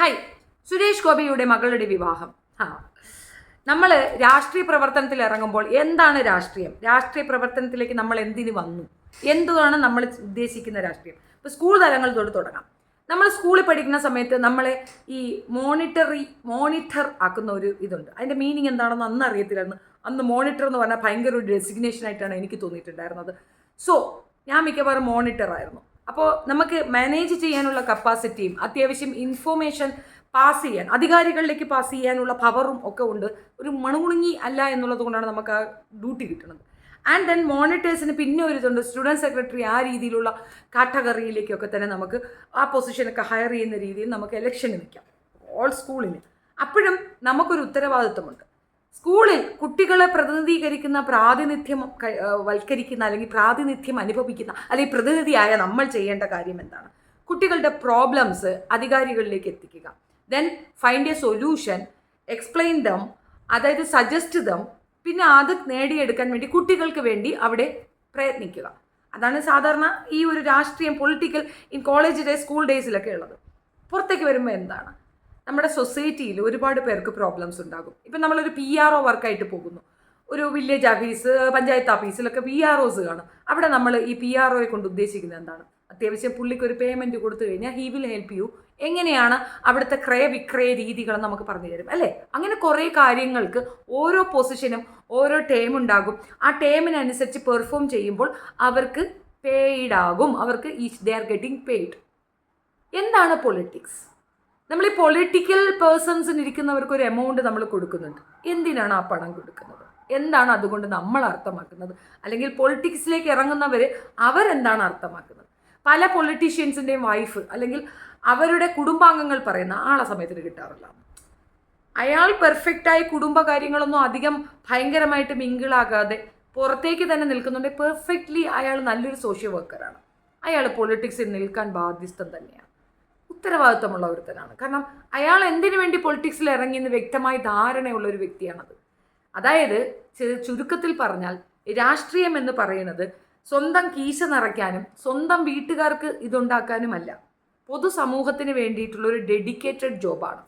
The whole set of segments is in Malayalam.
ഹായ് സുരേഷ് ഗോപിയുടെ മകളുടെ വിവാഹം. ആ നമ്മൾ രാഷ്ട്രീയ പ്രവർത്തനത്തിൽ ഇറങ്ങുമ്പോൾ എന്താണ് രാഷ്ട്രീയം? രാഷ്ട്രീയ പ്രവർത്തനത്തിലേക്ക് നമ്മൾ എന്തിന് വന്നു? എന്തുമാണ് നമ്മൾ ഉദ്ദേശിക്കുന്ന രാഷ്ട്രീയം? ഇപ്പോൾ സ്കൂൾ തലങ്ങൾ തൊട്ട് തുടങ്ങാം. നമ്മൾ സ്കൂളിൽ പഠിക്കുന്ന സമയത്ത് നമ്മളെ ഈ മോണിറ്ററി മോണിറ്റർ ആക്കുന്ന ഒരു ഇതുണ്ട്. അതിന്റെ മീനിങ് എന്താണെന്ന് അന്ന് അറിയത്തില്ലായിരുന്നു. അന്ന് മോണിറ്റർ എന്ന് പറഞ്ഞാൽ ഭയങ്കര ഒരു ഡെസിഗ്നേഷൻ ആയിട്ടാണ് എനിക്ക് തോന്നിയിട്ടുണ്ടായിരുന്നത്. സോ ഞാൻ മിക്കവാറും മോണിറ്റർ ആയിരുന്നു. അപ്പോൾ നമുക്ക് മാനേജ് ചെയ്യാനുള്ള കപ്പാസിറ്റിയും അത്യാവശ്യം ഇൻഫോർമേഷൻ പാസ് ചെയ്യാൻ അധികാരികളിലേക്ക് പാസ് ചെയ്യാനുള്ള പവറും ഒക്കെ ഉണ്ട്. ഒരു മണുകുണുങ്ങി അല്ല എന്നുള്ളത് കൊണ്ടാണ് നമുക്ക് ആ ഡ്യൂട്ടി കിട്ടുന്നത്. ആൻഡ് ദെൻ മോണിറ്റേഴ്സിന് പിന്നെ ഒരു ഇതുണ്ട്. സ്റ്റുഡന്റ് സെക്രട്ടറി ആ രീതിയിലുള്ള കാറ്റഗറിയിലേക്കൊക്കെ തന്നെ നമുക്ക് ആ പൊസിഷനൊക്കെ ഹയർ ചെയ്യുന്ന രീതിയിൽ നമുക്ക് ഇലക്ഷന് നിൽക്കാം ഓൾ സ്കൂളിന് അപ്പോഴും നമുക്കൊരു ഉത്തരവാദിത്വമുണ്ട്. സ്കൂളിൽ കുട്ടികളെ പ്രതിനിധീകരിക്കുന്ന പ്രാതിനിധ്യം വൽക്കരിക്കുന്ന അല്ലെങ്കിൽ പ്രാതിനിധ്യം അനുഭവിക്കുന്ന അല്ലെങ്കിൽ പ്രതിനിധിയായ നമ്മൾ ചെയ്യേണ്ട കാര്യം എന്താണ്? കുട്ടികളുടെ പ്രോബ്ലംസ് അധികാരികളിലേക്ക് എത്തിക്കുക. Then find a solution explain them അതായത് സജസ്റ്റ് ദം പിന്നെ അത് നേടിയെടുക്കാൻ വേണ്ടി കുട്ടികൾക്ക് വേണ്ടി അവിടെ പ്രയത്നിക്കുക. അതാണ് സാധാരണ ഈ ഒരു രാഷ്ട്രീയം political in college day school ഡേയ്സിലൊക്കെ ഉള്ളത്. പുറത്തേക്ക് വരുമ്പോൾ എന്താണ്? നമ്മുടെ സൊസൈറ്റിയിൽ ഒരുപാട് പേർക്ക് പ്രോബ്ലംസ് ഉണ്ടാകും. ഇപ്പം നമ്മളൊരു പി ആർ ഒ വർക്കായിട്ട് പോകുന്നു. ഒരു വില്ലേജ് ഓഫീസ് പഞ്ചായത്ത് ഓഫീസിലൊക്കെ പി ആർ ഒസ് കാണും. അവിടെ നമ്മൾ ഈ പി ആർ ഒയെ കൊണ്ട് ഉദ്ദേശിക്കുന്നത് എന്താണ്? അത്യാവശ്യം പുള്ളിക്ക് ഒരു പേയ്മെന്റ് കൊടുത്തു കഴിഞ്ഞാൽ ഹി വിൽ ഹെൽപ്പ് യു എങ്ങനെയാണ് അവിടുത്തെ ക്രയ വിക്രയ രീതികൾ നമുക്ക് പറഞ്ഞു തരും അല്ലേ? അങ്ങനെ കുറേ കാര്യങ്ങൾക്ക് ഓരോ പൊസിഷനും ഓരോ ടേം ഉണ്ടാകും. ആ ടേമിനനുസരിച്ച് പെർഫോം ചെയ്യുമ്പോൾ അവർക്ക് പെയ്ഡ് ആകും. അവർക്ക് ഈ ദേ ആർ ഗെറ്റിംഗ് പെയ്ഡ് എന്താണ് പൊളിറ്റിക്സ് നമ്മൾ ഈ പൊളിറ്റിക്കൽ പേഴ്സൺസിന് ഇരിക്കുന്നവർക്ക് ഒരു എമൗണ്ട് നമ്മൾ കൊടുക്കുന്നുണ്ട്. എന്തിനാണ് ആ പണം കൊടുക്കുന്നത്? എന്താണ് അതുകൊണ്ട് നമ്മൾ അർത്ഥമാക്കുന്നത്? അല്ലെങ്കിൽ പൊളിറ്റിക്സിലേക്ക് ഇറങ്ങുന്നവർ അവരെന്താണ് അർത്ഥമാക്കുന്നത്? പല പൊളിറ്റീഷ്യൻസിന്റെയും വൈഫ് അല്ലെങ്കിൽ അവരുടെ കുടുംബാംഗങ്ങൾ പറയുന്ന ആളെ സമയത്തിന് കിട്ടാറില്ല. അയാൾ പെർഫെക്റ്റായി കുടുംബകാര്യങ്ങളൊന്നും അധികം ഭയങ്കരമായിട്ട് മിങ്കിളാകാതെ പുറത്തേക്ക് തന്നെ നിൽക്കുന്നുണ്ട്. പെർഫെക്റ്റ്ലി അയാൾ നല്ലൊരു സോഷ്യൽ വർക്കറാണ് അയാൾ പൊളിറ്റിക്സിൽ നിൽക്കാൻ ബാധ്യസ്ഥം തന്നെയാണ്. ഉത്തരവാദിത്തമുള്ള ഒരുത്തനാണ്. കാരണം അയാൾ എന്തിനു വേണ്ടി പൊളിറ്റിക്സിൽ ഇറങ്ങിയെന്ന് വ്യക്തമായ ധാരണയുള്ള ഒരു വ്യക്തിയാണത്. അതായത് ചുരുക്കത്തിൽ പറഞ്ഞാൽ രാഷ്ട്രീയം എന്ന് പറയുന്നത് സ്വന്തം കീശ നിറയ്ക്കാനും സ്വന്തം വീട്ടുകാർക്ക് ഇതുണ്ടാക്കാനുമല്ല. പൊതുസമൂഹത്തിന് വേണ്ടിയിട്ടുള്ള ഒരു ഡെഡിക്കേറ്റഡ് ജോബാണ്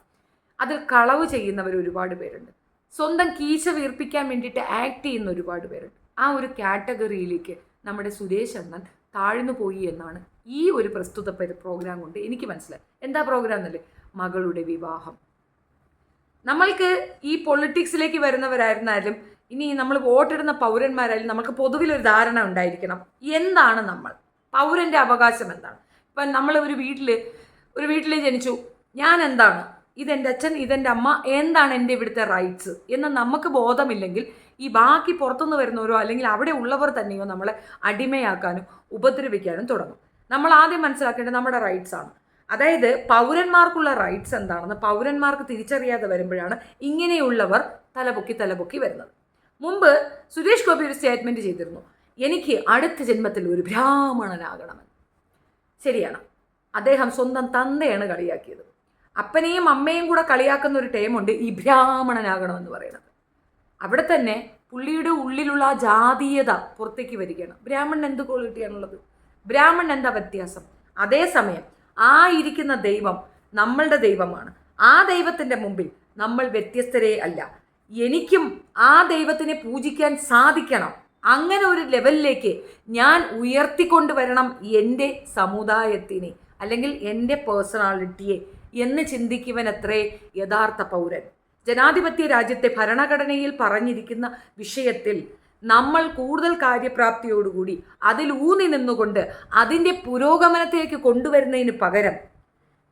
അതിൽ കളവ് ചെയ്യുന്നവർ ഒരുപാട് പേരുണ്ട്. സ്വന്തം കീശ വീർപ്പിക്കാൻ വേണ്ടിയിട്ട് ആക്ട് ചെയ്യുന്ന ഒരുപാട് പേരുണ്ട്. ആ ഒരു കാറ്റഗറിയിലേക്ക് നമ്മുടെ സുരേഷ് അണ്ണൻ താഴ്ന്നു പോയി എന്നാണ് ഈ ഒരു പ്രസ്തുത പരി- പ്രോഗ്രാം കൊണ്ട് എനിക്ക് മനസ്സിലായി എന്താ പ്രോഗ്രാം എന്നല്ലേ? മകളുടെ വിവാഹം. നമ്മൾക്ക് ഈ പൊളിറ്റിക്സിലേക്ക് വരുന്നവരായിരുന്നാലും ഇനി നമ്മൾ വോട്ടിടുന്ന പൗരന്മാരായാലും നമുക്ക് പൊതുവിലൊരു ധാരണ ഉണ്ടായിരിക്കണം. എന്താണ് നമ്മൾ? പൗരന്റെ അവകാശം എന്താണ്? ഇപ്പം നമ്മൾ ഒരു വീട്ടിൽ ഒരു വീട്ടിൽ ജനിച്ചു. ഞാൻ എന്താണ്? ഇതെന്റെ അച്ഛൻ ഇതെന്റെ അമ്മ എന്താണ് എന്റെ ഇവിടുത്തെ റൈറ്റ്സ് എന്ന് നമുക്ക് ബോധമില്ലെങ്കിൽ ഈ ബാക്കി പുറത്തുനിന്ന് വരുന്നവരോ അല്ലെങ്കിൽ അവിടെ ഉള്ളവർ തന്നെയോ നമ്മളെ അടിമയാക്കാനും ഉപദ്രവിക്കാനും തുടങ്ങും. നമ്മൾ ആദ്യം മനസ്സിലാക്കേണ്ടത് നമ്മുടെ റൈറ്റ്സ് ആണ്. അതായത് പൗരന്മാർക്കുള്ള റൈറ്റ്സ് എന്താണെന്ന് പൗരന്മാർക്ക് തിരിച്ചറിയാതെ വരുമ്പോഴാണ് ഇങ്ങനെയുള്ളവർ തലപൊക്കി തലപൊക്കി വരുന്നത്. മുമ്പ് സുരേഷ് ഗോപി ഒരു സ്റ്റേറ്റ്മെന്റ് ചെയ്തിരുന്നു. എനിക്ക് അടുത്ത ജന്മത്തിൽ ഒരു ബ്രാഹ്മണനാകണമെന്ന്. ശരിയാണ്. അദ്ദേഹം സ്വന്തം തന്തയാണ് കളിയാക്കിയത്. അപ്പനെയും അമ്മയും കൂടെ കളിയാക്കുന്ന ഒരു ടൈമുണ്ട് ഈ ബ്രാഹ്മണനാകണമെന്ന് പറയുന്നത്. അവിടെ തന്നെ പുള്ളിയുടെ ഉള്ളിലുള്ള ആ ജാതീയത പുറത്തേക്ക് വരികയാണ്. ബ്രാഹ്മണൻ എന്ത് ക്വാളിറ്റിയാണുള്ളത് ബ്രാഹ്മണൻ എന്താ വ്യത്യാസം? അതേസമയം ആ ഇരിക്കുന്ന ദൈവം നമ്മളുടെ ദൈവമാണ്. ആ ദൈവത്തിന്റെ മുമ്പിൽ നമ്മൾ വ്യത്യസ്തരേ അല്ല. എനിക്കും ആ ദൈവത്തിനെ പൂജിക്കാൻ സാധിക്കണം. അങ്ങനെ ഒരു ലെവലിലേക്ക് ഞാൻ ഉയർത്തിക്കൊണ്ടുവരണം എന്റെ സമുദായത്തിനെ അല്ലെങ്കിൽ എന്റെ പേഴ്സണാലിറ്റിയെ എന്ന് ചിന്തിക്കുവനത്രേ യഥാർത്ഥ പൗരൻ. ജനാധിപത്യ രാജ്യത്തെ ഭരണഘടനയിൽ പറഞ്ഞിരിക്കുന്ന വിഷയത്തിൽ നമ്മൾ കൂടുതൽ കാര്യപ്രാപ്തിയോടുകൂടി അതിൽ ഊന്നി നിന്നുകൊണ്ട് അതിന്റെ പുരോഗമനത്തിലേക്ക് കൊണ്ടുവരുന്നതിന് പകരം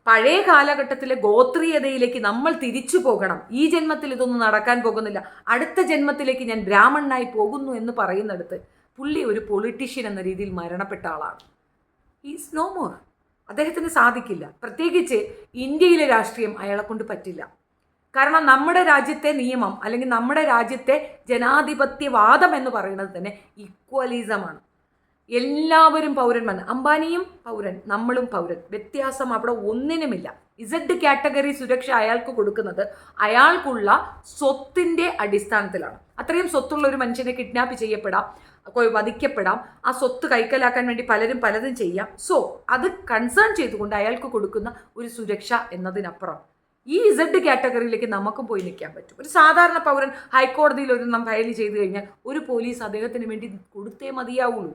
പഴയ കാലഘട്ടത്തിലെ ഗോത്രീയതയിലേക്ക് നമ്മൾ തിരിച്ചു പോകണം. ഈ ജന്മത്തിൽ ഇതൊന്നും നടക്കാൻ പോകുന്നില്ല. അടുത്ത ജന്മത്തിലേക്ക് ഞാൻ ബ്രാഹ്മണനായി പോകുന്നു എന്ന് പറയുന്നിടത്ത് പുള്ളി ഒരു പൊളിറ്റീഷ്യൻ എന്ന രീതിയിൽ മരണപ്പെട്ട ആളാണ്. ഈസ് നോ മോർ അദ്ദേഹത്തിന് സാധിക്കില്ല. പ്രത്യേകിച്ച് ഇന്ത്യയിലെ രാഷ്ട്രീയം അയാളെ കൊണ്ട് പറ്റില്ല. കാരണം നമ്മുടെ രാജ്യത്തെ നിയമം അല്ലെങ്കിൽ നമ്മുടെ രാജ്യത്തെ ജനാധിപത്യവാദം എന്ന് പറയുന്നത് തന്നെ ഇക്വലിസമാണ് എല്ലാവരും പൗരന്മാർ അംബാനിയും പൗരൻ നമ്മളും പൗരൻ. വ്യത്യാസം അവിടെ ഒന്നിനുമില്ല. ഇസഡ് കാറ്റഗറി സുരക്ഷ അയാൾക്ക് കൊടുക്കുന്നത് അയാൾക്കുള്ള സ്വത്തിന്റെ അടിസ്ഥാനത്തിലാണ്. അത്രയും സ്വത്തുള്ള ഒരു മനുഷ്യനെ കിഡ്നാപ്പ് ചെയ്യപ്പെടാം വധിക്കപ്പെടാം ആ സ്വത്ത് കൈക്കലാക്കാൻ വേണ്ടി പലരും പലതും ചെയ്യാം. സോ അത് കൺസേൺ ചെയ്തുകൊണ്ട് അയാൾക്ക് കൊടുക്കുന്ന ഒരു സുരക്ഷ എന്നതിനപ്പുറം. ഈ ഇസഡ് കാറ്റഗറിയിലേക്ക് നമുക്കും പോയി നിൽക്കാൻ പറ്റും. ഒരു സാധാരണ പൗരൻ ഹൈക്കോടതിയിൽ ഒരു നാം ഫയൽ ചെയ്ത് കഴിഞ്ഞാൽ ഒരു പോലീസ് അദ്ദേഹത്തിന് വേണ്ടി കൊടുത്തേ മതിയാവുള്ളൂ.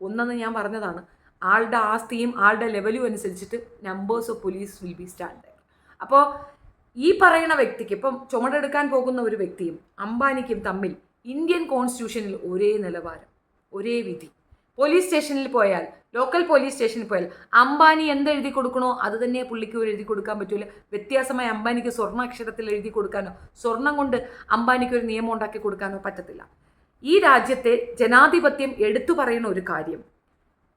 ഒന്നെന്ന് ഞാൻ പറഞ്ഞതാണ് ആളുടെ ആസ്തിയും ആളുടെ ലെവലും അനുസരിച്ചിട്ട് numbers of police will be stand അപ്പോൾ ഈ പറയുന്ന വ്യക്തിക്ക് ഇപ്പം ചുമടെടുക്കാൻ പോകുന്ന ഒരു വ്യക്തിയും അംബാനിക്കും തമ്മിൽ ഇന്ത്യൻ കോൺസ്റ്റിറ്റ്യൂഷനിൽ ഒരേ നിലവാരം ഒരേ വിധി. പോലീസ് സ്റ്റേഷനിൽ പോയാൽ ലോക്കൽ പോലീസ് സ്റ്റേഷനിൽ പോയാൽ അംബാനി എന്ത് എഴുതി കൊടുക്കണോ? അത് തന്നെ പുള്ളിക്ക് എഴുതി കൊടുക്കാൻ പറ്റൂല. വ്യത്യാസമായി അംബാനിക്ക് സ്വർണ അക്ഷരത്തിൽ എഴുതി കൊടുക്കാനോ സ്വർണം കൊണ്ട് അംബാനിക്ക് ഒരു നിയമം ഉണ്ടാക്കി കൊടുക്കാനോ പറ്റത്തില്ല. ഈ രാജ്യത്തെ ജനാധിപത്യം എടുത്തു പറയുന്ന ഒരു കാര്യം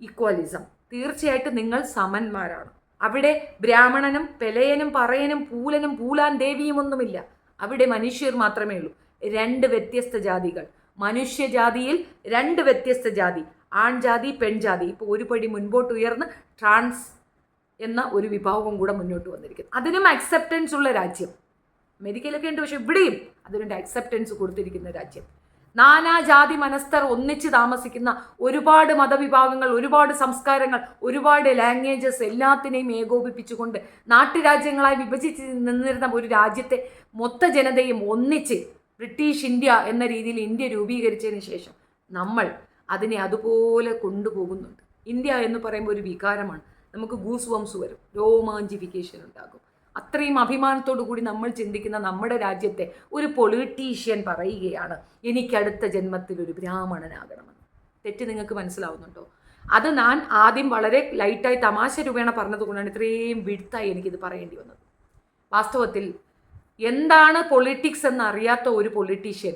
ഈക്വാലിസം തീർച്ചയായിട്ടും നിങ്ങൾ സമന്മാരാണ്. അവിടെ ബ്രാഹ്മണനും പെലയനും പറയനും പൂലനും പൂലാൻ ദേവിയും ഒന്നുമില്ല. അവിടെ മനുഷ്യർ മാത്രമേ ഉള്ളൂ. രണ്ട് വ്യത്യസ്ത ജാതികൾ. മനുഷ്യജാതിയിൽ രണ്ട് വ്യത്യസ്ത ജാതി. ആൺജാതി പെൺജാതി. ഇപ്പോൾ ഒരു പടി മുൻപോട്ട് ഉയർന്ന് ട്രാൻസ് എന്ന ഒരു വിഭാഗവും കൂടെ മുന്നോട്ട് വന്നിരിക്കുന്നു. അതിനും അക്സെപ്റ്റൻസ് ഉള്ള രാജ്യം. അമേരിക്കയിലൊക്കെ ഉണ്ട് പക്ഷേ ഇവിടെയും അതിനൊരു അക്സെപ്റ്റൻസ് കൊടുത്തിരിക്കുന്ന രാജ്യം. നാനാജാതി മനസ്ഥർ ഒന്നിച്ച് താമസിക്കുന്ന ഒരുപാട് മതവിഭാഗങ്ങൾ ഒരുപാട് സംസ്കാരങ്ങൾ ഒരുപാട് ലാംഗ്വേജസ് എല്ലാത്തിനെയും ഏകോപിപ്പിച്ചുകൊണ്ട് നാട്ടുരാജ്യങ്ങളായി വിഭജിച്ച് നിന്നിരുന്ന ഒരു രാജ്യത്തെ മൊത്ത ജനതയും ഒന്നിച്ച് ബ്രിട്ടീഷ് ഇന്ത്യ എന്ന രീതിയിൽ ഇന്ത്യ രൂപീകരിച്ചതിന് ശേഷം നമ്മൾ അതിനെ അതുപോലെ കൊണ്ടുപോകുന്നുണ്ട്. ഇന്ത്യ എന്ന് പറയുമ്പോൾ ഒരു വികാരമാണ്. നമുക്ക് ഗൂസ് വംസ് വരും. രോമാഞ്ചിഫിക്കേഷൻ ഉണ്ടാകും. അത്രയും അഭിമാനത്തോടു കൂടി നമ്മൾ ചിന്തിക്കുന്ന നമ്മുടെ രാജ്യത്തെ ഒരു പൊളിറ്റീഷ്യൻ പറയുകയാണ് എനിക്കടുത്ത ജന്മത്തിൽ ഒരു ബ്രാഹ്മണനാകണമെന്ന്. തെറ്റ് നിങ്ങൾക്ക് മനസ്സിലാവുന്നുണ്ടോ? അത് ഞാൻ ആദ്യം വളരെ ലൈറ്റായി തമാശ രൂപേണ പറഞ്ഞതുകൊണ്ടാണ് ഇത്രയും വിടുത്തായി എനിക്കിത് പറയേണ്ടി വന്നത്. വാസ്തവത്തിൽ എന്താണ് പൊളിറ്റിക്സ് എന്നറിയാത്ത ഒരു പൊളിറ്റീഷ്യൻ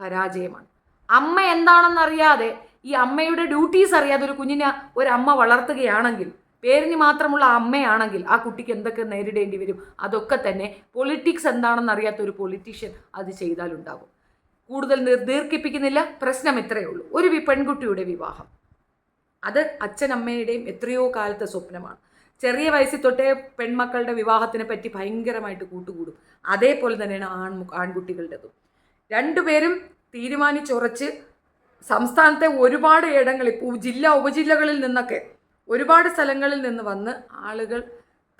പരാജയമാണ്. അമ്മ എന്താണെന്നറിയാതെ ഈ അമ്മയുടെ ഡ്യൂട്ടീസ് അറിയാതെ ഒരു കുഞ്ഞിനെ ഒരമ്മ വളർത്തുകയാണെങ്കിൽ പേരിന് മാത്രമുള്ള അമ്മയാണെങ്കിൽ ആ കുട്ടിക്ക് എന്തൊക്കെ നേരിടേണ്ടി വരും? അതൊക്കെ തന്നെ പൊളിറ്റിക്സ് എന്താണെന്ന് അറിയാത്ത ഒരു പൊളിറ്റീഷ്യൻ അത് ചെയ്താലുണ്ടാകും കൂടുതൽ ദീർഘിപ്പിക്കുന്നില്ല. പ്രശ്നം ഇത്രയേ ഉള്ളൂ. ഒരു പെൺകുട്ടിയുടെ വിവാഹം. അത് അച്ഛനമ്മയുടെയും എത്രയോ കാലത്തെ സ്വപ്നമാണ്. ചെറിയ വയസ്സിൽ തൊട്ടേ പെൺമക്കളുടെ വിവാഹത്തിനെ പറ്റി ഭയങ്കരമായിട്ട് കൂട്ടുകൂടും. അതേപോലെ തന്നെയാണ് ആൺ ആൺകുട്ടികളുടേതും. രണ്ടുപേരും തീരുമാനിച്ചുറച്ച് സംസ്ഥാനത്തെ ഒരുപാട് ഇടങ്ങളിൽ ജില്ലാ ഉപജില്ലകളിൽ നിന്നൊക്കെ ഒരുപാട് സ്ഥലങ്ങളിൽ നിന്ന് വന്ന് ആളുകൾ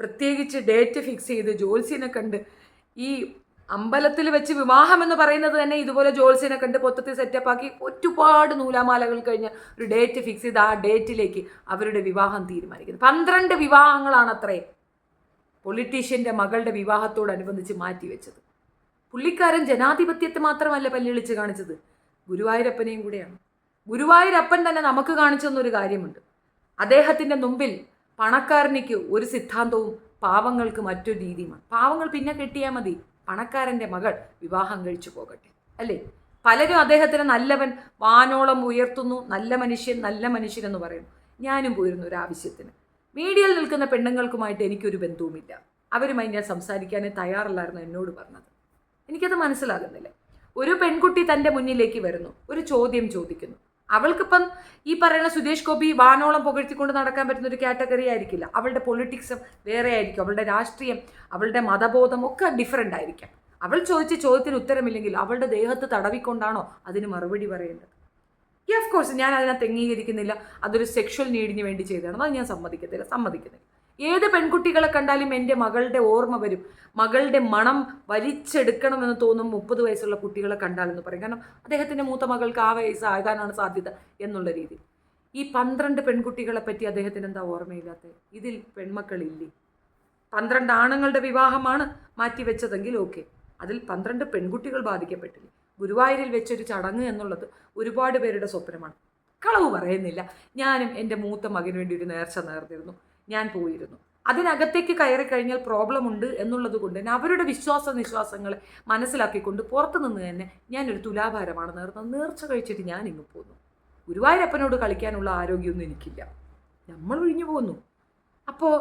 പ്രത്യേകിച്ച് ഡേറ്റ് ഫിക്സ് ചെയ്ത് ജോത്സ്യനെ കണ്ട് ഈ അമ്പലത്തിൽ വെച്ച് വിവാഹം എന്ന് പറയുന്നത് തന്നെ ഇതുപോലെ ജോത്സ്യനെ കണ്ട് പൊത്തത്തിൽ സെറ്റപ്പാക്കി ഒരുപാട് നൂലാമാലകൾ കഴിഞ്ഞ് ഒരു ഡേറ്റ് ഫിക്സ് ചെയ്ത് ആ ഡേറ്റിലേക്ക് അവരുടെ വിവാഹം തീരുമാനിക്കുന്നു. പന്ത്രണ്ട് വിവാഹങ്ങളാണ് അത്രേ പൊളിറ്റീഷ്യന്റെ മകളുടെ വിവാഹത്തോടനുബന്ധിച്ച് മാറ്റിവെച്ചത്. പുള്ളിക്കാരൻ ജനാധിപത്യത്തെ മാത്രമല്ല പല്ലിളിച്ച് കാണിച്ചത്. ഗുരുവായൂരപ്പനെയും കൂടെയാണ്. ഗുരുവായൂരപ്പൻ തന്നെ നമുക്ക് കാണിച്ചു തന്നൊരു കാര്യമുണ്ട്. അദ്ദേഹത്തിന്റെ മുമ്പിൽ പണക്കാരനിക്ക് ഒരു സിദ്ധാന്തവും പാവങ്ങൾക്ക് മറ്റൊരു രീതിയുമാണ്. പാവങ്ങൾ പിന്നെ കെട്ടിയാൽ മതി. പണക്കാരന്റെ മകൾ വിവാഹം കഴിച്ചു പോകട്ടെ. അല്ലേ? പലരും അദ്ദേഹത്തിന് നല്ലവൻ വാനോളം ഉയർത്തുന്നു നല്ല മനുഷ്യൻ നല്ല മനുഷ്യൻ എന്ന് പറയുന്നു ഞാനും പോയിരുന്നു ഒരു ആവശ്യത്തിന്. മീഡിയയിൽ നിൽക്കുന്ന പെണ്ണുങ്ങൾക്കുമായിട്ട് എനിക്കൊരു ബന്ധവുമില്ല. അവരുമായി ഞാൻ സംസാരിക്കാനേ തയ്യാറല്ലായിരുന്നു എന്നോട് പറഞ്ഞത്. എനിക്കത് മനസ്സിലാകുന്നില്ല. ഒരു പെൺകുട്ടി തന്റെ മുന്നിലേക്ക് വരുന്നു. ഒരു ചോദ്യം ചോദിക്കുന്നു. അവൾക്കിപ്പം ഈ പറയുന്ന സുരേഷ് ഗോപി വാനോളം പുകഴ്ത്തിക്കൊണ്ട് നടക്കാൻ പറ്റുന്ന ഒരു കാറ്റഗറി ആയിരിക്കില്ല. അവളുടെ പൊളിറ്റിക്സും വേറെ ആയിരിക്കും. അവളുടെ രാഷ്ട്രീയം അവളുടെ മതബോധം ഒക്കെ ഡിഫറെന്റ് ആയിരിക്കാം. അവൾ ചോദിച്ച ചോദ്യത്തിന് ഉത്തരമില്ലെങ്കിൽ അവളുടെ ദേഹത്ത് തടവിക്കൊണ്ടാണോ അതിന് മറുപടി പറയേണ്ടത്? ഈ ഓഫ് കോഴ്സ് ഞാൻ അതിനകത്ത് അംഗീകരിക്കുന്നില്ല. അതൊരു സെക്ഷൽ നീഡിന് വേണ്ടി ചെയ്തതാണ്? അത് ഞാൻ സമ്മതിക്കത്തില്ല. സമ്മതിക്കുന്നില്ല. ഏത് പെൺകുട്ടികളെ കണ്ടാലും എന്റെ മകളുടെ ഓർമ്മ വരും. മകളുടെ മണം വലിച്ചെടുക്കണമെന്ന് തോന്നും മുപ്പത് വയസ്സുള്ള കുട്ടികളെ കണ്ടാലെന്ന് പറയും. കാരണം അദ്ദേഹത്തിന്റെ മൂത്ത മകൾക്ക് ആ വയസ്സാകാനാണ് സാധ്യത എന്നുള്ള രീതി. ഈ പന്ത്രണ്ട് പെൺകുട്ടികളെ പറ്റി അദ്ദേഹത്തിന് എന്താ ഓർമ്മയില്ലാത്തത് ഇതിൽ പെൺമക്കളില്ലേ? പന്ത്രണ്ട് ആണുങ്ങളുടെ വിവാഹമാണ് മാറ്റിവെച്ചതെങ്കിൽ ഓക്കെ. അതിൽ പന്ത്രണ്ട് പെൺകുട്ടികൾ ബാധിക്കപ്പെട്ടില്ല? ഗുരുവായൂരിൽ വെച്ചൊരു ചടങ്ങ് എന്നുള്ളത് ഒരുപാട് പേരുടെ സ്വപ്നമാണ്. കളവ് പറയുന്നില്ല. ഞാനും എന്റെ മൂത്ത മകന് വേണ്ടി ഒരു നേർച്ച നേർന്നിരുന്നു. ഞാൻ പോയിരുന്നു. അതിനകത്തേക്ക് കയറി കഴിഞ്ഞാൽ പ്രോബ്ലം ഉണ്ട് എന്നുള്ളത് കൊണ്ട് തന്നെ അവരുടെ വിശ്വാസ നിശ്വാസങ്ങൾ മനസ്സിലാക്കിക്കൊണ്ട് പുറത്തു നിന്ന് തന്നെ ഞാനൊരു തുലാഭാരമാണ് നേർന്നത് നേർച്ച കഴിച്ചിട്ട് ഞാൻ ഇങ്ങ് പോന്നു. ഗുരുവായൂരപ്പനോട് കളിക്കാനുള്ള ആരോഗ്യമൊന്നും എനിക്കില്ല. നമ്മൾ ഒഴിഞ്ഞു പോന്നു. അപ്പോൾ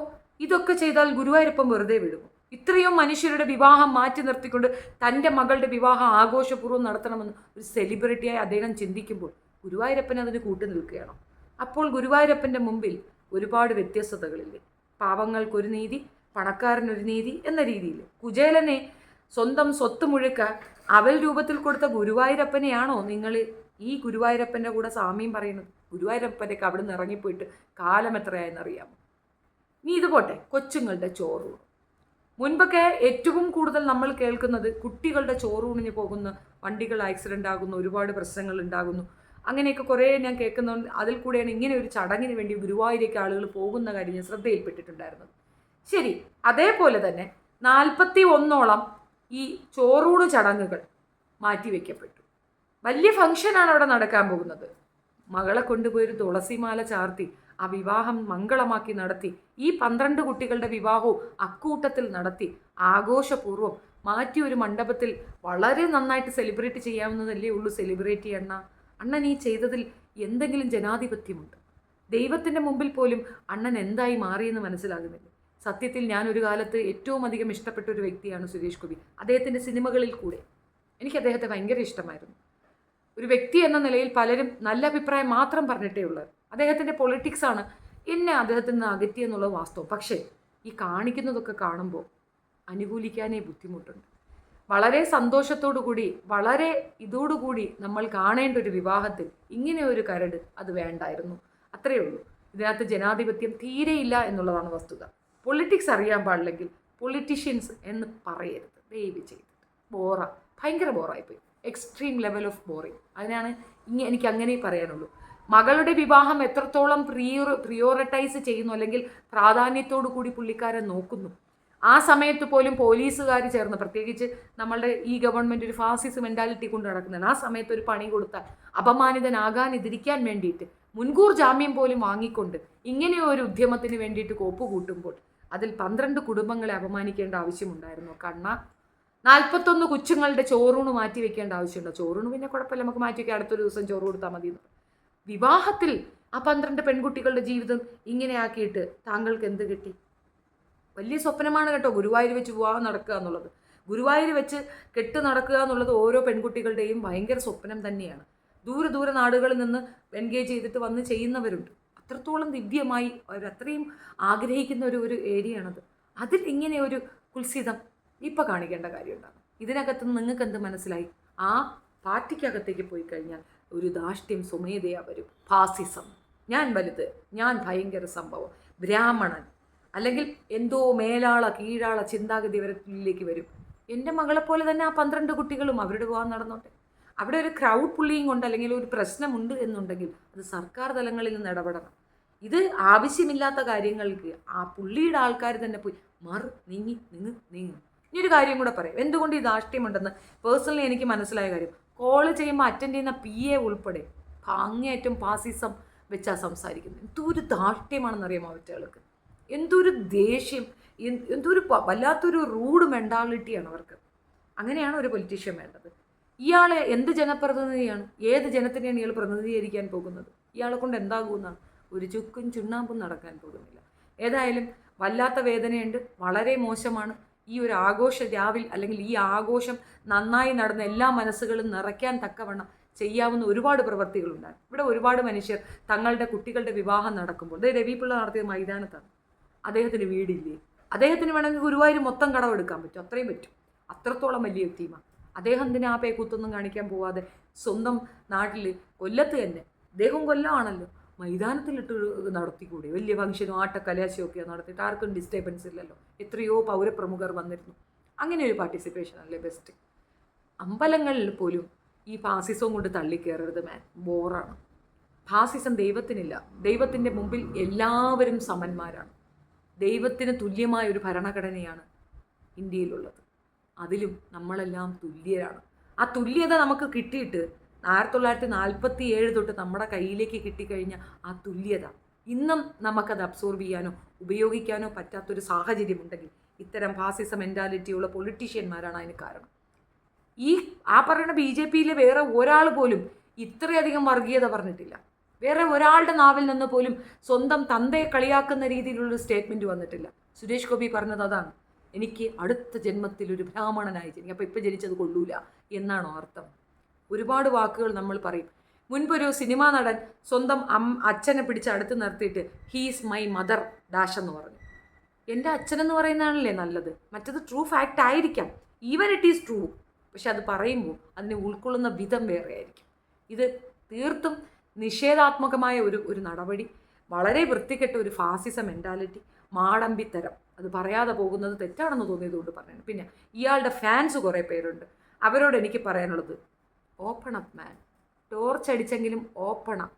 ഇതൊക്കെ ചെയ്താൽ ഗുരുവായൂരപ്പൻ വെറുതെ വിടുമോ? ഇത്രയും മനുഷ്യരുടെ വിവാഹം മാറ്റി നിർത്തിക്കൊണ്ട് തന്റെ മകളുടെ വിവാഹം ആഘോഷപൂർവം നടത്തണമെന്ന് ഒരു സെലിബ്രിറ്റിയായി അദ്ദേഹം ചിന്തിക്കുമ്പോൾ ഗുരുവായൂരപ്പൻ അതിന് കൂട്ടു നിൽക്കുകയാണോ. അപ്പോൾ ഗുരുവായൂരപ്പന്റെ മുമ്പിൽ ഒരുപാട് വ്യത്യസ്തതകളില്ലേ? പാവങ്ങൾക്കൊരു നീതി പണക്കാരനൊരു നീതി എന്ന രീതിയിൽ. കുചേലനെ സ്വന്തം സ്വത്ത് മുഴുക്ക അവൽ രൂപത്തിൽ കൊടുത്ത ഗുരുവായൂരപ്പനെയാണോ നിങ്ങൾ ഈ ഗുരുവായൂരപ്പന്റെ കൂടെ സാമ്യം പറയുന്നത്? ഗുരുവായൂരപ്പനൊക്കെ അവിടെ നിന്ന് ഇറങ്ങിപ്പോയിട്ട് കാലം എത്രയായെന്നറിയാമോ? നീ ഇത് പോട്ടെ കൊച്ചുങ്ങളുടെ ചോറൂണ്. മുൻപൊക്കെ ഏറ്റവും കൂടുതൽ നമ്മൾ കേൾക്കുന്നത് കുട്ടികളുടെ ചോറൂണിന് പോകുന്ന വണ്ടികൾ ആക്സിഡന്റ് ആകുന്നു ഒരുപാട് പ്രശ്നങ്ങൾ ഉണ്ടാകുന്നു. അങ്ങനെയൊക്കെ കുറേ ഞാൻ കേൾക്കുന്നുണ്ട്. അതിൽ കൂടെയാണ് ഇങ്ങനെ ഒരു ചടങ്ങിന് വേണ്ടി ഗുരുവായൂരേക്ക് ആളുകൾ പോകുന്ന കാര്യം ഞാൻ ശ്രദ്ധയിൽപ്പെട്ടിട്ടുണ്ടായിരുന്നത്. ശരി അതേപോലെ തന്നെ നാൽപ്പത്തി ഒന്നോളം ഈ ചോറൂട് ചടങ്ങുകൾ മാറ്റിവെക്കപ്പെട്ടു. വലിയ ഫംഗ്ഷനാണ് അവിടെ നടക്കാൻ പോകുന്നത്. മകളെ കൊണ്ടുപോയി ഒരു തുളസിമാല ചാർത്തി ആ വിവാഹം മംഗളമാക്കി നടത്തി ഈ പന്ത്രണ്ട് കുട്ടികളുടെ വിവാഹവും അക്കൂട്ടത്തിൽ നടത്തി ആഘോഷപൂർവം മാറ്റി ഒരു മണ്ഡപത്തിൽ വളരെ നന്നായിട്ട് സെലിബ്രേറ്റ് ചെയ്യാവുന്നതല്ലേ ഉള്ളൂ സെലിബ്രേറ്റ് ചെയ്യണ? അണ്ണൻ ഈ ചെയ്തതിൽ എന്തെങ്കിലും ജനാധിപത്യമുണ്ട്. ദൈവത്തിന്റെ മുമ്പിൽ പോലും അണ്ണൻ എന്തായി മാറിയെന്ന് മനസ്സിലാകുന്നില്ല. സത്യത്തിൽ ഞാൻ ഒരു കാലത്ത് ഏറ്റവും അധികം ഇഷ്ടപ്പെട്ട ഒരു വ്യക്തിയാണ് സുരേഷ് ഗോപി. അദ്ദേഹത്തിന്റെ സിനിമകളിൽ കൂടെ. എനിക്ക് അദ്ദേഹത്തെ ഭയങ്കര ഇഷ്ടമായിരുന്നു. ഒരു വ്യക്തി എന്ന നിലയിൽ പലരും നല്ല അഭിപ്രായം മാത്രം പറഞ്ഞിട്ടേ ഉള്ളത് അദ്ദേഹത്തിന്റെ പൊളിറ്റിക്സാണ് എന്നെ അദ്ദേഹത്തിൽ നിന്ന് അകറ്റിയെന്നുള്ള വാസ്തവം. പക്ഷേ ഈ കാണിക്കുന്നതൊക്കെ കാണുമ്പോൾ അനുകൂലിക്കാനേ ബുദ്ധിമുട്ടുണ്ട്. വളരെ കൂടി വളരെ ഇതോടുകൂടി നമ്മൾ കാണേണ്ട ഒരു വിവാഹത്തിൽ ഇങ്ങനെ ഒരു കരട് അത് വേണ്ടായിരുന്നു. അത്രയേ ഉള്ളൂ. ഇതിനകത്ത് ജനാധിപത്യം തീരെയില്ല എന്നുള്ളതാണ് വസ്തുത. പൊളിറ്റിക്സ് അറിയാൻ പാടില്ലെങ്കിൽ പൊളിറ്റീഷ്യൻസ് എന്ന് പറയരുത്. ദയവ് ചെയ്തിട്ട് ബോറ ഭയങ്കര ബോറായിപ്പോയി എക്സ്ട്രീം ലെവൽ ഓഫ് ബോറിങ് അതിനാണ് ഇനി എനിക്ക് അങ്ങനെ പറയാനുള്ളൂ. മകളുടെ വിവാഹം എത്രത്തോളം പ്രിയോ പ്രിയോറിറ്റൈസ് ചെയ്യുന്നു അല്ലെങ്കിൽ പ്രാധാന്യത്തോടു കൂടി പുള്ളിക്കാരൻ നോക്കുന്നു? ആ സമയത്ത് പോലും പോലീസുകാർ ചേർന്ന് പ്രത്യേകിച്ച് നമ്മളുടെ ഈ ഗവൺമെന്റ് ഒരു ഫാസിസ് മെന്റാലിറ്റി കൊണ്ട് നടക്കുന്നത്. ആ സമയത്ത് ഒരു പണി കൊടുത്താൽ അപമാനിതനാകാനിതിരിക്കാൻ വേണ്ടിയിട്ട് മുൻകൂർ ജാമ്യം പോലും വാങ്ങിക്കൊണ്ട് ഇങ്ങനെ ഒരു ഉദ്യമത്തിന് വേണ്ടിയിട്ട് കോപ്പ് കൂട്ടുമ്പോൾ അതിൽ പന്ത്രണ്ട് കുടുംബങ്ങളെ അപമാനിക്കേണ്ട ആവശ്യമുണ്ടായിരുന്നു. കണ്ണ നാൽപ്പത്തൊന്ന് കൊച്ചുങ്ങളുടെ ചോറൂണ് മാറ്റി വെക്കേണ്ട ആവശ്യമുണ്ടോ. ചോറൂണ് പിന്നെ കുഴപ്പമില്ല നമുക്ക് മാറ്റി വെക്കാം. അടുത്തൊരു ദിവസം ചോറ് കൊടുത്താൽ മതി വിവാഹത്തിൽ ആ പന്ത്രണ്ട് പെൺകുട്ടികളുടെ ജീവിതം ഇങ്ങനെയാക്കിയിട്ട് താങ്കൾക്ക് എന്ത് കിട്ടി? വലിയ സ്വപ്നമാണ് കേട്ടോ ഗുരുവായൂർ വെച്ച് വിവാഹം നടക്കുക എന്നുള്ളത്. ഗുരുവായൂർ വെച്ച് കെട്ട് നടക്കുക എന്നുള്ളത് ഓരോ പെൺകുട്ടികളുടെയും ഭയങ്കര സ്വപ്നം തന്നെയാണ്. ദൂരെ ദൂരെ നാടുകളിൽ നിന്ന് എൻഗേജ് ചെയ്തിട്ട് വന്ന് ചെയ്യുന്നവരുണ്ട്. അത്രത്തോളം ദിവ്യമായി അവരത്രയും ആഗ്രഹിക്കുന്ന ഒരു ഒരു ഏരിയയാണത്. അതിൽ ഇങ്ങനെ ഒരു കുൽസിതം ഇപ്പം കാണിക്കേണ്ട കാര്യമുണ്ടാകും. ഇതിനകത്ത് നിങ്ങൾക്ക് എന്ത് മനസ്സിലായി? ആ പാർട്ടിക്കകത്തേക്ക് പോയി കഴിഞ്ഞാൽ ഒരു ധാഷ്ട്യം സ്വമേധയാ വരും. ഫാസിസം. ഞാൻ വലുത്. ഞാൻ ഭയങ്കര സംഭവം. ബ്രാഹ്മണൻ. അല്ലെങ്കിൽ എന്തോ മേലാള കീഴാള ചിന്താഗതി ഇവരിലേക്ക് വരും. എന്റെ മകളെപ്പോലെ പോലെ തന്നെ ആ പന്ത്രണ്ട് കുട്ടികളും അവരുടെ പോകാൻ നടന്നോട്ടെ. അവിടെ ഒരു ക്രൗഡ് പുള്ളിയും കൊണ്ട് അല്ലെങ്കിൽ ഒരു പ്രശ്നമുണ്ട് എന്നുണ്ടെങ്കിൽ അത് സർക്കാർ തലങ്ങളിൽ നിന്ന് ഇടപെടണം. ഇത് ആവശ്യമില്ലാത്ത കാര്യങ്ങൾക്ക് ആ പുള്ളിയുടെ ആൾക്കാർ തന്നെ പോയി മറു നീങ്ങി നിങ്ങ് നീങ്ങും. ഇനി ഒരു കാര്യം കൂടെ പറയും. എന്തുകൊണ്ട് ഈ ദാഷ്ട്യമുണ്ടെന്ന് പേഴ്സണലി എനിക്ക് മനസ്സിലായ കാര്യം. കോൾ ചെയ്യുമ്പോൾ അറ്റൻഡ് ചെയ്യുന്ന പി എ ഉൾപ്പെടെ അങ്ങേയറ്റം പാസിസം വെച്ചാ സംസാരിക്കുന്നത്. എന്തൊരു ധാഷ്ട്യമാണെന്നറിയാമോ അവറ്റകൾക്ക് എന്തൊരു ദേഷ്യം എന്ത് എന്തൊരു വല്ലാത്തൊരു റൂഡ് മെന്റാലിറ്റിയാണ് അവർക്ക്. അങ്ങനെയാണ് ഒരു പൊളിറ്റീഷ്യൻ വേണ്ടത്. ഇയാളെ എന്ത് ജനപ്രതിനിധിയാണ് ഏത് ജനത്തിനെയാണ് ഇയാൾ പ്രതിനിധീകരിക്കാൻ പോകുന്നത്? ഇയാളെ കൊണ്ട് എന്താകുമെന്നാണ്? ഒരു ചുക്കും ചുണ്ണാമ്പും നടക്കാൻ പോകുന്നില്ല. ഏതായാലും വല്ലാത്ത വേദനയുണ്ട് വളരെ മോശമാണ്. ഈ ഒരു ആഘോഷ രാവിൽ അല്ലെങ്കിൽ ഈ ആഘോഷം നന്നായി നടന്ന എല്ലാ മനസ്സുകളും നിറയ്ക്കാൻ തക്കവണ്ണം ചെയ്യാവുന്ന ഒരുപാട് പ്രവൃത്തികളുണ്ടാണ് ഇവിടെ ഒരുപാട് മനുഷ്യർ തങ്ങളുടെ കുട്ടികളുടെ വിവാഹം നടക്കുമ്പോൾ. ഇത് രവിപിള്ള നടത്തിയ മൈതാനത്താണ്. അദ്ദേഹത്തിന് വീടില്ലേ? അദ്ദേഹത്തിന് വേണമെങ്കിൽ ഗുരുവായൂർ മൊത്തം കടമെടുക്കാൻ പറ്റും. അത്രയും പറ്റും. അത്രത്തോളം വലിയ ടീമാണ് അദ്ദേഹം എന്തിനാ ആ പേക്കൂത്തൊന്നും കാണിക്കാൻ പോവാതെ സ്വന്തം നാട്ടിൽ കൊല്ലത്ത് തന്നെ? അദ്ദേഹം കൊല്ലമാണല്ലോ മൈതാനത്തിലിട്ട് നടത്തിക്കൂടെ? വലിയ ഫംഗ്ഷനും ആട്ടക്കലാശമൊക്കെ നടത്തിയിട്ട് ആർക്കും ഡിസ്റ്റർബൻസ് ഇല്ലല്ലോ. എത്രയോ പൗരപ്രമുഖർ വന്നിരുന്നു. അങ്ങനെ ഒരു പാർട്ടിസിപ്പേഷൻ അല്ലേ ബെസ്റ്റ് അമ്പലങ്ങളിൽ പോലും ഈ ഫാസിസവും കൊണ്ട് തള്ളിക്കയറരുത് മാൻ ബോറാണ് ഫാസിസം ദൈവത്തിനില്ല. ദൈവത്തിന്റെ മുമ്പിൽ എല്ലാവരും സമന്മാരാണ്. ദൈവത്തിന് തുല്യമായ ഒരു ഭരണഘടനയാണ് ഇന്ത്യയിലുള്ളത്. അതിലും നമ്മളെല്ലാം തുല്യരാണ്. ആ തുല്യത നമുക്ക് കിട്ടിയിട്ട് ആയിരത്തി തൊള്ളായിരത്തി നാൽപ്പത്തി ഏഴ് തൊട്ട് നമ്മുടെ കയ്യിലേക്ക് കിട്ടിക്കഴിഞ്ഞ ആ തുല്യത ഇന്നും നമുക്കത് അബ്സോർബ് ചെയ്യാനോ ഉപയോഗിക്കാനോ പറ്റാത്തൊരു സാഹചര്യമുണ്ടെങ്കിൽ ഇത്തരം ഫാസിസം മെന്റാലിറ്റിയുള്ള പൊളിറ്റീഷ്യന്മാരാണ് അതിന് കാരണം. ഈ ആ പറയുന്ന ബി ജെ പിയിലെ വേറെ ഒരാൾ പോലും ഇത്രയധികം വർഗീയത പറഞ്ഞിട്ടില്ല. വേറെ ഒരാളുടെ നാവിൽ നിന്ന് പോലും സ്വന്തം തന്തയെ കളിയാക്കുന്ന രീതിയിലുള്ള സ്റ്റേറ്റ്മെന്റ് വന്നിട്ടില്ല. സുരേഷ് ഗോപി പറഞ്ഞത് അതാണ്. എനിക്ക് അടുത്ത ജന്മത്തിൽ ഒരു ബ്രാഹ്മണനായി ജനിക്കും. അപ്പോൾ ഇപ്പം ജനിച്ചത് കൊള്ളൂല എന്നാണോ അർത്ഥം. ഒരുപാട് വാക്കുകൾ നമ്മൾ പറയും. മുൻപൊരു സിനിമാ നടൻ സ്വന്തം അം അച്ഛനെ പിടിച്ച് അടുത്ത് നിർത്തിയിട്ട് ഹീസ് മൈ മദർ ഡാഷ് എന്ന് പറഞ്ഞു. എന്റെ അച്ഛനെന്ന് പറയുന്നതാണല്ലേ നല്ലത്. മറ്റത് ട്രൂ ഫാക്റ്റ് ആയിരിക്കാം. ഈവൻ ഇറ്റ് ഈസ് ട്രൂ പക്ഷെ അത് പറയുമ്പോൾ അതിനെ ഉൾക്കൊള്ളുന്ന വിധം വേറെ ആയിരിക്കും. ഇത് തീർത്തും നിഷേധാത്മകമായ ഒരു ഒരു നടപടി വളരെ വൃത്തികെട്ട ഒരു ഫാസിസ മെന്റാലിറ്റി മാടമ്പിത്തരം. അത് പറയാതെ പോകുന്നത് തെറ്റാണെന്ന് തോന്നിയതുകൊണ്ട് പറയുന്നത് പിന്നെ ഇയാളുടെ ഫാൻസ് കുറേ പേരുണ്ട്. അവരോട് എനിക്ക് പറയാനുള്ളത് ഓപ്പൺ അപ്പ് മാൻ ടോർച്ച് അടിച്ചെങ്കിലും ഓപ്പൺ അപ്പ്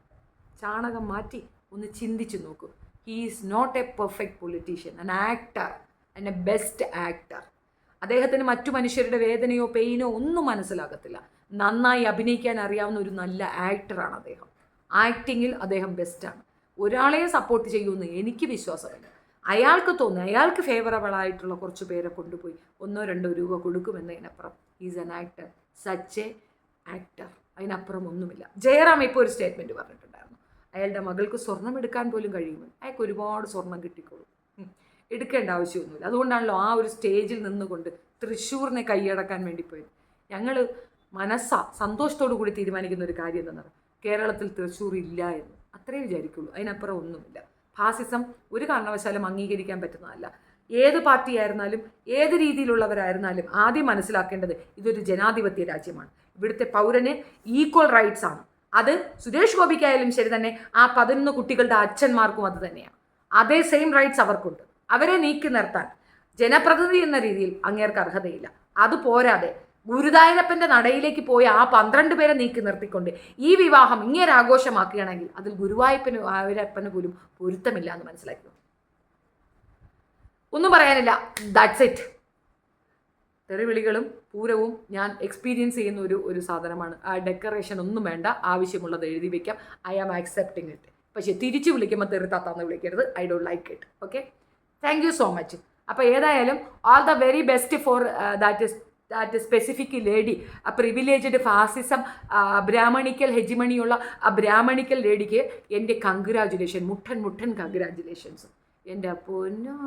ചാണകം മാറ്റി ഒന്ന് ചിന്തിച്ചു നോക്കൂ. He is not a perfect politician an actor and a best actor അദ്ദേഹത്തിന് മറ്റു മനുഷ്യരുടെ വേദനയോ പെയിനോ ഒന്നും മനസ്സിലാകത്തില്ല. നന്നായി അഭിനയിക്കാൻ അറിയാവുന്ന ഒരു നല്ല ആക്ടറാണ് അദ്ദേഹം. ആക്ടിങ്ങിൽ അദ്ദേഹം ബെസ്റ്റാണ് ഒരാളെ സപ്പോർട്ട് ചെയ്യുമെന്ന് എനിക്ക് വിശ്വാസമില്ല അയാൾക്ക് തോന്നുന്നു അയാൾക്ക് ഫേവറബിൾ ആയിട്ടുള്ള കുറച്ച് പേരെ കൊണ്ടുപോയി. ഒന്നോ രണ്ടോ രൂപ കൊടുക്കുമെന്നതിനപ്പുറം is an actor such a actor അതിനപ്പുറം ഒന്നുമില്ല. ജയറാം ഇപ്പോൾ ഒരു സ്റ്റേറ്റ്മെന്റ് പറഞ്ഞിട്ടുണ്ടായിരുന്നു. അയാളുടെ മകൾക്ക് സ്വർണം എടുക്കാൻ പോലും കഴിയുമെന്ന്. അയാൾക്ക് ഒരുപാട് സ്വർണം കിട്ടിക്കോളും. എടുക്കേണ്ട ആവശ്യമൊന്നുമില്ല. അതുകൊണ്ടാണല്ലോ ആ ഒരു സ്റ്റേജിൽ നിന്നുകൊണ്ട് തൃശ്ശൂരിനെ കൈയടക്കാൻ വേണ്ടി പോയത്. ഞങ്ങൾ മനസ്സാ സന്തോഷത്തോടു കൂടി തീരുമാനിക്കുന്ന ഒരു കാര്യം എന്താണെന്ന് കേരളത്തിൽ തൃശ്ശൂർ ഇല്ല എന്ന്. അത്രേ വിചാരിക്കുള്ളൂ. അതിനപ്പുറം ഒന്നുമില്ല. ഫാസിസം ഒരു കാരണവശാലും അംഗീകരിക്കാൻ പറ്റുന്നതല്ല. ഏത് പാർട്ടിയായിരുന്നാലും ഏത് രീതിയിലുള്ളവരായിരുന്നാലും ആദ്യം മനസ്സിലാക്കേണ്ടത് ഇതൊരു ജനാധിപത്യ രാജ്യമാണ്. ഇവിടുത്തെ പൗരന് ഈക്വൽ റൈറ്റ്സ് ആണ്. അത് സുരേഷ് ഗോപിക്കായാലും ശരി തന്നെ ആ പതിനൊന്ന് കുട്ടികളുടെ അച്ഛന്മാർക്കും അത് തന്നെയാണ്. അതേ സെയിം റൈറ്റ്സ് അവർക്കുണ്ട്. അവരെ നീക്കി നിർത്താൻ ജനപ്രതിനിധി എന്ന രീതിയിൽ അങ്ങേർക്ക് അർഹതയില്ല. അത് പോരാതെ ഗുരുതായൂരപ്പന്റെ നടയിലേക്ക് പോയി ആ പന്ത്രണ്ട് പേരെ നീക്കി നിർത്തിക്കൊണ്ട് ഈ വിവാഹം ഇങ്ങനെ ആഘോഷമാക്കുകയാണെങ്കിൽ അതിൽ ഗുരുവായൂരപ്പന് ആയൂരപ്പന് പോലും പൊരുത്തമില്ല എന്ന് മനസ്സിലാക്കി. ഒന്നും പറയാനില്ല. ദാറ്റ്സ് ഇറ്റ് തെറിവിളികളും പൂരവും ഞാൻ എക്സ്പീരിയൻസ് ചെയ്യുന്ന ഒരു ഒരു സാധനമാണ്. ആ ഡെക്കറേഷൻ ഒന്നും വേണ്ട. ആവശ്യമുള്ളത് എഴുതി വയ്ക്കാം ഐ ആം ആക്സെപ്റ്റിംഗ് ഇറ്റ് പക്ഷേ തിരിച്ചു വിളിക്കുമ്പോൾ തെറി തെറിത്താത്താന്ന് വിളിക്കരുത്. I don't like it okay thank you so much അപ്പോൾ ഏതായാലും all the very best for that is that specific lady ആ പ്രിവിലേജ്ഡ് ഫാസിസം ബ്രാഹ്മണിക്കൽ ഹെജിമണിയുള്ള ആ ബ്രാഹ്മണിക്കൽ ലേഡിക്ക് എന്റെ കൺഗ്രാജുലേഷൻ മുട്ടൻ മുട്ടൻ കൺഗ്രാജുലേഷൻസ് എന്റെ പൊന്നോ.